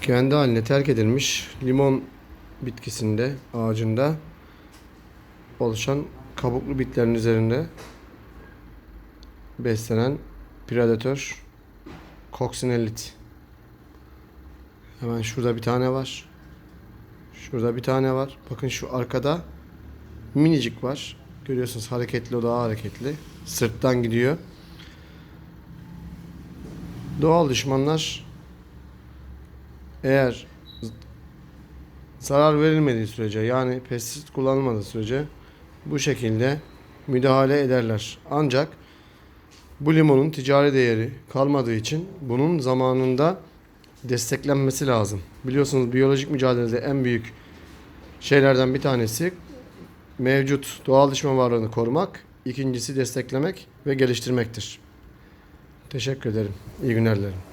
kendi haline terk edilmiş limon bitkisinde, ağacında oluşan kabuklu bitlerin üzerinde beslenen predatör koksinellit. Hemen şurada bir tane var. Şurada bir tane var. Bakın şu arkada minicik var. Görüyorsunuz hareketli o daha hareketli. Sırttan gidiyor. Doğal düşmanlar eğer zarar verilmediği sürece yani pestisit kullanılmadığı sürece bu şekilde müdahale ederler. Ancak bu limonun ticari değeri kalmadığı için bunun zamanında desteklenmesi lazım. Biliyorsunuz biyolojik mücadelede en büyük şeylerden bir tanesi mevcut doğal düşman varlığını korumak, ikincisi desteklemek ve geliştirmektir. Teşekkür ederim. İyi günler dilerim.